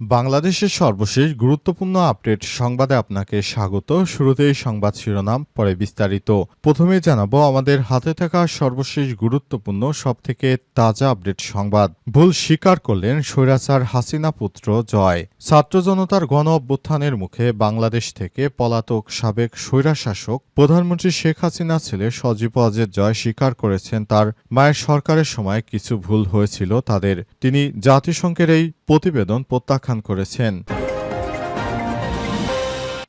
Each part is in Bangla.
বাংলাদেশের সর্বশেষ গুরুত্বপূর্ণ আপডেট সংবাদে আপনাকে স্বাগত। শুরুতেই সংবাদ শিরোনাম, পরে বিস্তারিত। প্রথমে জানাব আমাদের হাতে থাকা সর্বশেষ গুরুত্বপূর্ণ, সবথেকে তাজা আপডেট সংবাদ। ভুল স্বীকার করলেন স্বৈরাচার হাসিনা পুত্র জয়। ছাত্র জনতার গণ অভ্যুত্থানের মুখে বাংলাদেশ থেকে পলাতক সাবেক স্বৈরাশাসক, প্রধানমন্ত্রী শেখ হাসিনা ছেলে সজীব অজের জয় স্বীকার করেছেন তার মায়ের সরকারের সময় কিছু ভুল হয়েছিল তাদের। তিনি জাতিসংঘের এই প্রতিবেদন প্রত্যাখ্যান করেছেন।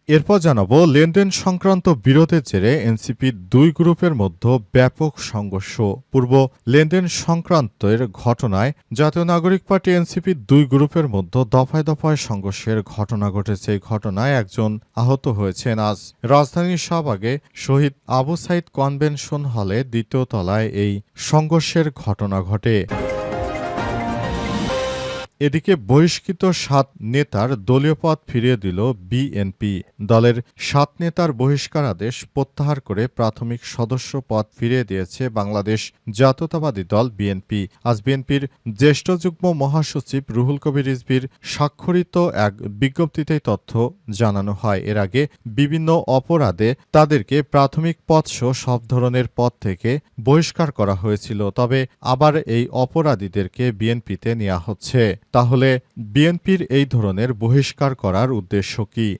এরপর জানাব, লেনদেন সংক্রান্ত বিরোধের জেরে এনসিপি দুই গ্রুপের মধ্যে ব্যাপক সংঘর্ষ। পূর্ব লেনদেন সংক্রান্তের ঘটনায় জাতীয় নাগরিক পার্টি এনসিপি দুই গ্রুপের মধ্যে দফায় দফায় সংঘর্ষের ঘটনা ঘটেছে। এই ঘটনায় একজন আহত হয়েছেন আজ। রাজধানীর শাহবাগে শহীদ আবু সাইদ কনভেনশন হলে দ্বিতীয় তলায় এই সংঘর্ষের ঘটনা ঘটে। এদিকে বহিষ্কৃত সাত নেতার দলীয় পদ ফিরিয়ে দিল বিএনপি। দলের সাত নেতার বহিষ্কার আদেশ প্রত্যাহার করে প্রাথমিক সদস্য পদ ফিরিয়ে দিয়েছে বাংলাদেশ জাতীয়তাবাদী দল বিএনপি। আজ বিএনপির জ্যেষ্ঠ যুগ্ম মহাসচিব রুহুল কবির রিজভির স্বাক্ষরিত এক বিজ্ঞপ্তিতে তথ্য জানানো হয়। এর আগে বিভিন্ন অপরাধে তাদেরকে প্রাথমিক পদসহ সব ধরনের পদ থেকে বহিষ্কার করা হয়েছিল। তবে আবার এই অপরাধীদেরকে বিএনপিতে নেওয়া হচ্ছে। তাহলে বিএনপির এই ধরনের বহিষ্কার করার উদ্দেশ্য কি?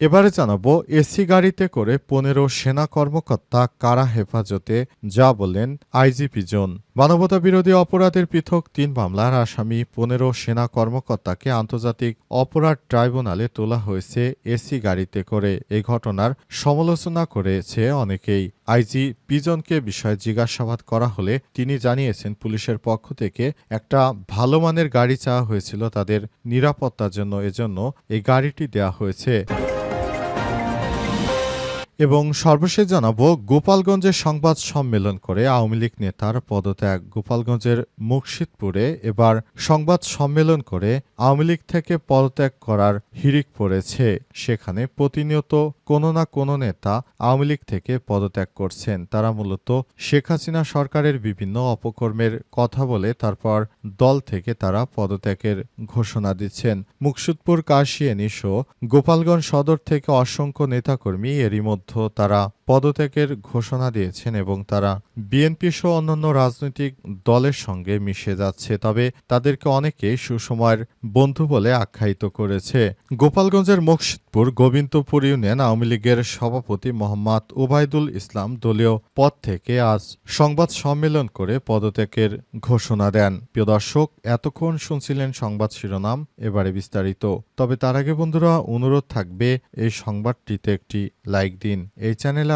এবারে জানাব, এসি গাড়িতে করে পনেরো সেনা কর্মকর্তা কারা হেফাজতে? যা বলেন আইজিপি জন। মানবতা বিরোধী অপরাধের পৃথক তিন মামলার আসামি পনেরো সেনা কর্মকর্তাকে আন্তর্জাতিক অপরাধ ট্রাইব্যুনালে তোলা হয়েছে এসি গাড়িতে করে। এই ঘটনার সমালোচনা করেছে অনেকেই। আইজি পিজনকে বিষয়ে জিজ্ঞাসাবাদ করা হলে তিনি জানিয়েছেন, পুলিশের পক্ষ থেকে একটা ভালো মানের গাড়ি চাওয়া হয়েছিল তাদের নিরাপত্তার জন্য, এজন্য এই গাড়িটি দেয়া হয়েছে। এবং সর্বশেষ জানাব, গোপালগঞ্জের সংবাদ সম্মেলন করে আওয়ামী লীগ নেতার পদত্যাগ। গোপালগঞ্জের মুর্শিদপুরে এবার সংবাদ সম্মেলন করে আওয়ামী লীগ থেকে পদত্যাগ করার হিড়িক পড়েছে। সেখানে প্রতিনিয়ত কোনো না কোনো নেতা আওয়ামী লীগ থেকে পদত্যাগ করছেন। তারা মূলত শেখ হাসিনা সরকারের বিভিন্ন অপকর্মের কথা বলে তারপর দল থেকে তারা পদত্যাগের ঘোষণা দিচ্ছেন। মুকসুদপুর কাশিয়ানি সহ গোপালগঞ্জ সদর থেকে অসংখ্য নেতাকর্মী এরই মধ্যে তারা পদত্যাগের ঘোষণা দিয়েছেন এবং তারা বিএনপি সহ অন্যান্য রাজনৈতিক দলের সঙ্গে মিশে যাচ্ছে। তবে তাদেরকে অনেকে সুসময়ের বন্ধু বলে আখ্যায়িত করেছে। গোপালগঞ্জের মুকসিদপুর গোবিন্দপুর ইউনিয়ন আওয়ামী লীগের সভাপতি মোহাম্মদ ওবায়দুল ইসলাম দলীয় পদ থেকে আজ সংবাদ সম্মেলন করে পদত্যাগের ঘোষণা দেন। প্রিয় দর্শক, এতক্ষণ শুনছিলেন সংবাদ শিরোনাম, এবারে বিস্তারিত। তবে তার আগে বন্ধুরা, অনুরোধ থাকবে, এই সংবাদটিতে একটি লাইক দিন। এই চ্যানেলে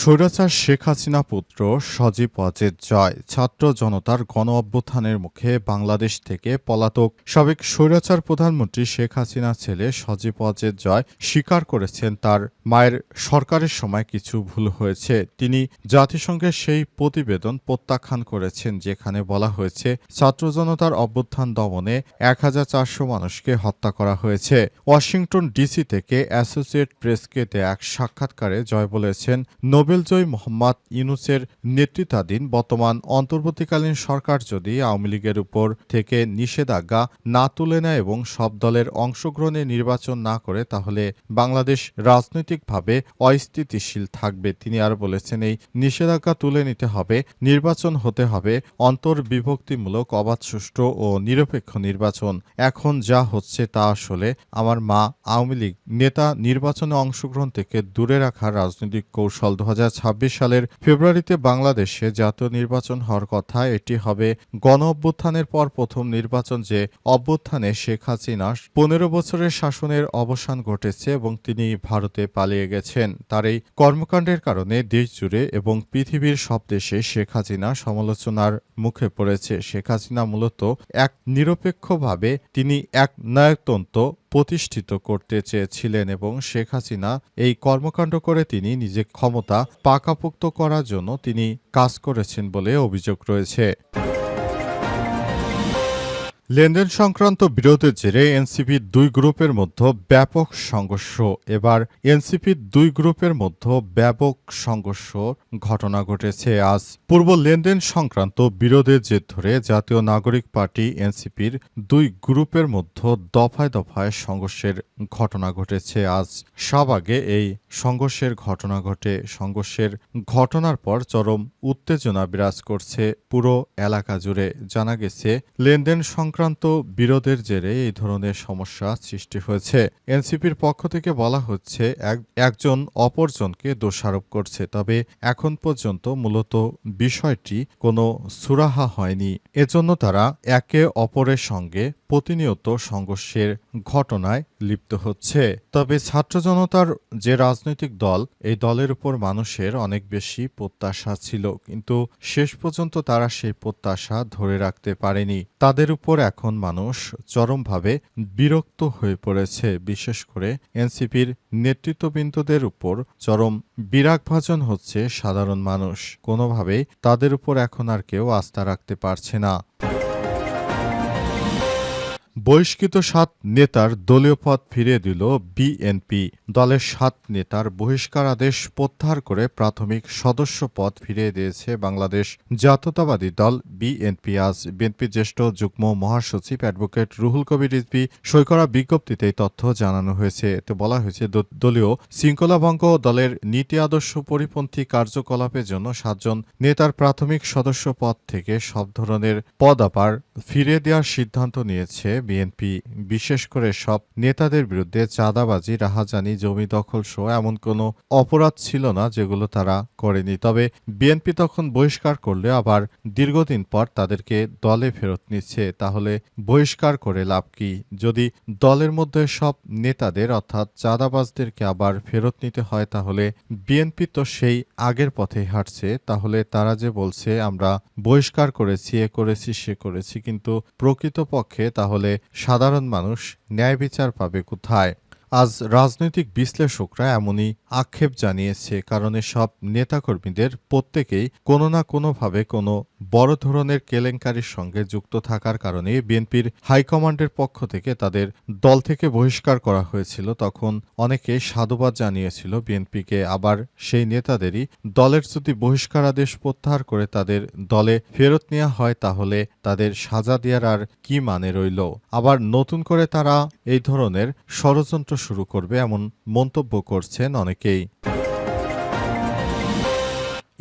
স্বৈরাচার শেখ হাসিনা পুত্র সজীব অজেদ জয়, ছাত্র জনতার গণ অভ্যুত্থানের মুখে বাংলাদেশ থেকে পলাতক। সাবেক স্বৈরাচার প্রধানমন্ত্রী শেখ হাসিনা ছেলে সজীব অজেদ জয় স্বীকার করেছেন তার মায়ের সরকারের সময় কিছু ভুল হয়েছে। তিনি জাতিসংঘের সেই প্রতিবেদন প্রত্যাখ্যান করেছেন যেখানে বলা হয়েছে, ছাত্র জনতার অভ্যুত্থান দমনে এক হাজার চারশো মানুষকে হত্যা করা হয়েছে। ওয়াশিংটন ডিসি থেকে অ্যাসোসিয়েট প্রেসকে এক সাক্ষাৎকারে জয় বলেছেন নোবেলজয়ী মোহাম্মদ ইউনুসের নেতৃত্বাধীন বর্তমান অন্তর্বর্তীকালীন সরকার যদি আওয়ামী লীগের উপর থেকে নিষেধাজ্ঞা না তুলে নেয় এবং সব দলের অংশগ্রহণে নির্বাচন না করে, তাহলে বাংলাদেশ রাজনৈতিকভাবে অস্থিতিশীল থাকবে। তিনি আর বলেছেন, এই নিষেধাজ্ঞা তুলে নিতে হবে, নির্বাচন হতে হবে, অন্তর্বিভক্তিমূলক অবাধ সুষ্ঠু ও নিরপেক্ষ নির্বাচন। এখন যা হচ্ছে তা আসলে আমার মা আওয়ামী লীগ নেতা নির্বাচনে অংশগ্রহণ থেকে দূরে রাখার রাজনৈতিক কৌশল। দু সালের ফেব্রুয়ারিতে বাংলাদেশে জাতীয় নির্বাচন হওয়ার কথা, এটি হবে গণ অভ্যুত্থানের পর প্রথম নির্বাচন যে অভ্যুত্থানে শেখ হাসিনা পনেরো বছরের শাসনের অবসান ঘটেছে এবং তিনি ভারতে পালিয়ে গেছেন। তার এই কর্মকাণ্ডের কারণে দেশ জুড়ে এবং পৃথিবীর সব দেশে শেখ হাসিনা সমালোচনার মুখে পড়েছে। শেখ হাসিনা মূলত এক নিরপেক্ষভাবে তিনি এক ন্যায়তন্ত্র প্রতিষ্ঠিত করতে চেয়েছিলেন এবং শেখ হাসিনা এই কর্মকাণ্ড করে তিনি নিজের ক্ষমতা পাকাপোক্ত করার জন্য তিনি কাজ করেছেন বলে অভিযোগ রয়েছে। লেনদেন সংক্রান্ত বিরোধের জেরে এনসিপির দুই গ্রুপের মধ্যে ব্যাপক সংঘর্ষ। এবার এনসিপির দুই গ্রুপের মধ্যে ব্যাপক সংঘর্ষ ঘটনা ঘটেছে। আজ পূর্ব লেনদেন সংক্রান্ত বিরোধের জের ধরে জাতীয় নাগরিক পার্টি এনসিপির দুই গ্রুপের মধ্যে দফায় দফায় সংঘর্ষের ঘটনা ঘটেছে। আজ শাহবাগে এই সংঘর্ষের ঘটনা ঘটে। সংঘর্ষের ঘটনার পর চরম উত্তেজনা বিরাজ করছে পুরো এলাকা জুড়ে। জানা গেছে, লেনদেন সংক্রান্ত বিরোধের জেরে এই ধরনের সমস্যা সৃষ্টি হয়েছে। এনসিপির পক্ষ থেকে বলা হচ্ছে, এক- একজন অপরজনকে দোষারোপ করছে, তবে এখন পর্যন্ত মূলত বিষয়টি কোনো সুরাহা হয়নি। এজন্য তারা একে অপরের সঙ্গে প্রতিনিয়ত সংঘর্ষের ঘটনায় লিপ্ত হচ্ছে। তবে ছাত্র জনতার যে রাজনৈতিক দল, এই দলের উপর মানুষের অনেক বেশি প্রত্যাশা ছিল। কিন্তু শেষ পর্যন্ত তারা সেই প্রত্যাশা ধরে রাখতে পারেনি। তাদের উপর এখন মানুষ চরমভাবে বিরক্ত হয়ে পড়েছে। বিশেষ করে এনসিপির নেতৃত্ববৃন্দদের উপর চরম বিরাগভাজন হচ্ছে সাধারণ মানুষ। কোনোভাবেই তাদের উপর এখন আর কেউ আস্থা রাখতে পারছে না। বহিষ্কৃত সাত নেতার দলীয় পদ ফিরিয়ে দিল বিএনপি। দলের সাত নেতার বহিষ্কার আদেশ প্রত্যাহার করে প্রাথমিক সদস্য পদ ফিরিয়ে দিয়েছে বাংলাদেশ। জাতীয়তাবাদী দল বিএনপি আজ বিএনপির জ্যেষ্ঠ যুগ্ম মহাসচিব অ্যাডভোকেট রুহুল কবির রিজভি সই করা বিজ্ঞপ্তিতে তথ্য জানানো হয়েছে। এতে বলা হয়েছে দলীয় শৃঙ্খলাভঙ্গ দলের নীতি আদর্শ পরিপন্থী কার্যকলাপের জন্য সাতজন নেতার প্রাথমিক সদস্য পদ থেকে সব ধরনের পদ আবার ফিরিয়ে দেওয়ার সিদ্ধান্ত নিয়েছে বিএনপি, বিশেষ করে সব নেতাদের বিরুদ্ধে চাঁদাবাজি, রাহাজানি, জমি দখল সহ এমন কোনো অপরাধ ছিল না যেগুলো তারা করেনি। তবে বিএনপি তখন বহিষ্কার করলে আবার দীর্ঘদিন পর তাদেরকে দলে ফেরত নিচ্ছে। তাহলে বহিষ্কার করে লাভ কি? যদি দলের মধ্যে সব নেতাদের, অর্থাৎ চাঁদাবাজদেরকে আবার ফেরত নিতে হয়, তাহলে বিএনপি তো সেই আগের পথেই হাঁটছে। তাহলে তারা যে বলছে, আমরা বহিষ্কার করেছি, এ করেছি, সে করেছি, কিন্তু প্রকৃতপক্ষে তাহলে সাধারণ মানুষ ন্যায় বিচার পাবে কোথায়? আজ রাজনৈতিক বিশ্লেষকরা এমনই আক্ষেপ জানিয়েছে, কারণ সব নেতাকর্মীদের প্রত্যেকেই কোনো না কোনোভাবে কোনো বড় ধরনের কেলেঙ্কারির সঙ্গে যুক্ত থাকার কারণে বিএনপির হাইকমান্ডের পক্ষ থেকে তাদের দল থেকে বহিষ্কার করা হয়েছিল। তখন অনেকে সাধুবাদ জানিয়েছিল বিএনপিকে, আবার সেই নেতাদেরই দলের যদি বহিষ্কার আদেশ প্রত্যাহার করে তাদের দলে ফেরত নেওয়া হয়, তাহলে তাদের সাজা দেওয়ার আর কি মানে রইল? আবার নতুন করে তারা এই ধরনের ষড়যন্ত্র শুরু করবে এমন মন্তব্য করছেন অনেকেই।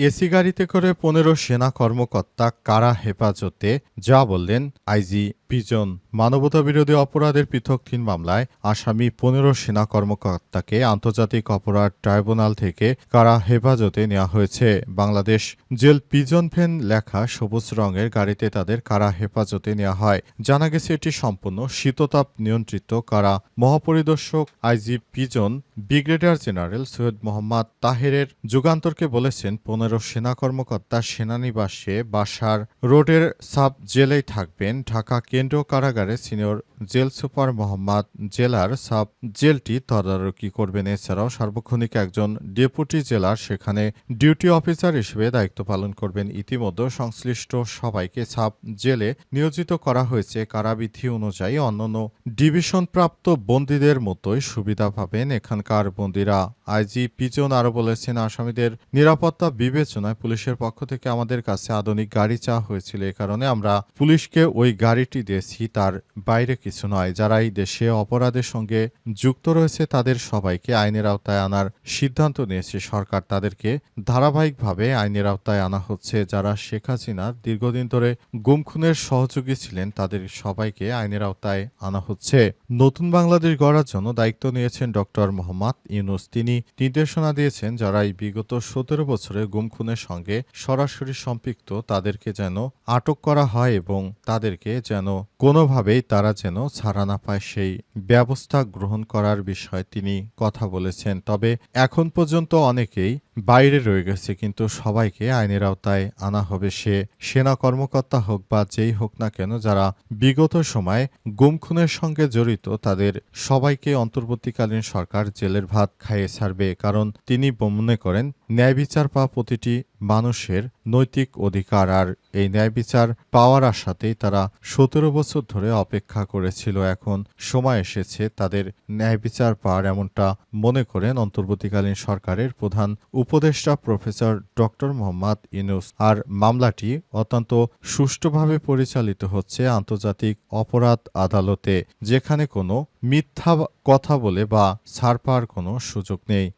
এসি গাড়িতে করে পনেরো সেনা কর্মকর্তা কারা হেফাজতে? যা বললেন আইজি পিজন মানবতা বিরোধী অপরাধের পৃথক তিন মামলায় আসামি পনেরো সেনা কর্মকর্তাকে আন্তর্জাতিক অপরাধ ট্রাইব্যুনাল থেকে কারা হেফাজতে নেওয়া হয়েছে? বাংলাদেশ জেল পিজন ফেন লেখা সবুজ রঙের গাড়িতে তাদের কারা হেফাজতে নেওয়া হয়? জানা গেছে এটি সম্পূর্ণ শীততাপ নিয়ন্ত্রিত কারা? মহাপরিদর্শক IG prisons brigadier general Syed Mohammad তাহেরের যুগান্তরকে বলেছেন, পনেরো সেনা কর্মকর্তা সেনানিবাসে বাসার রোডের সাব জেলেই থাকবেন। ঢাকা কেন্দ্রীয় কারাগারে সিনিয়র জেল সুপার মোহাম্মদ জেলার সাব জেলটি তদারকি করবেন। এছাড়াও সার্বক্ষণিক একজন ডেপুটি জেলার সেখানে ডিউটি অফিসার হিসেবে দায়িত্ব পালন করবেন। ইতিমধ্যে সংশ্লিষ্ট সবাইকে সাব জেলে নিয়োজিত করা হয়েছে। কারাবিধি অনুযায়ী অন্যান্য ডিভিশনপ্রাপ্ত বন্দীদের মতোই সুবিধা পাবেন এখানকার বন্দীরা। আইজি পিজন আরও বলেছেন, আসামিদের নিরাপত্তা বিবেচনায় পুলিশের পক্ষ থেকে আমাদের কাছে আধুনিক গাড়ি চাওয়া হয়েছিল। এ কারণে আমরা পুলিশকে ওই গাড়িটি দিয়েছি, তার বাইরে কিছু নয়। যারা এই দেশে অপরাধের সঙ্গে যুক্ত রয়েছে, তাদের সবাইকে আইনের আওতায় আনার সিদ্ধান্ত নিয়েছে সরকার। তাদেরকে ধারাবাহিকভাবে আইনের আওতায় আনা হচ্ছে। যারা শেখ হাসিনার দীর্ঘদিন ধরে গুম খুনের সহযোগী ছিলেন, তাদের সবাইকে আইনের আওতায় আনা হচ্ছে। নতুন বাংলাদেশ গড়ার জন্য দায়িত্ব নিয়েছেন ডক্টর মোহাম্মদ ইউনুস। তিনি নির্দেশনা দিয়েছেন যারা এই বিগত সতেরো বছরে গুমখুনের সঙ্গে সরাসরি সম্পৃক্ত তাদেরকে যেন আটক করা হয় এবং তাদেরকে যেন কোনোভাবেই তারা যেন ছাড়া না পায় সেই ব্যবস্থা গ্রহণ করার বিষয়ে তিনি কথা বলেছেন। তবে এখন পর্যন্ত অনেকেই বাইরে রয়ে গেছে, কিন্তু সবাইকে আইনের আওতায় আনা হবে সে। সেনা কর্মকর্তা হোক বা যেই হোক না কেন, যারা বিগত সময় গুম খুনের সঙ্গে জড়িত, তাদের সবাইকে অন্তর্বর্তীকালীন সরকার জেলের ভাত খাইয়ে ছাড়বে, কারণ তিনি মনে করেন, ন্যায় বিচার পা প্রতিটি মানুষের নৈতিক অধিকার আর এই ন্যায় বিচার পাওয়ার আশাতেই তারা সতেরো বছর ধরে অপেক্ষা করেছিল। এখন সময় এসেছে তাদের ন্যায় বিচার পাওয়ার এমনটা মনে করেন অন্তর্বর্তীকালীন সরকারের প্রধান উপদেষ্টা প্রফেসর ডক্টর মোহাম্মদ ইনুস আর মামলাটি অত্যন্ত সুষ্ঠুভাবে পরিচালিত হচ্ছে আন্তর্জাতিক অপরাধ আদালতে, যেখানে কোনো মিথ্যা কথা বলে বা ছাড় পাওয়ার কোনো সুযোগ নেই।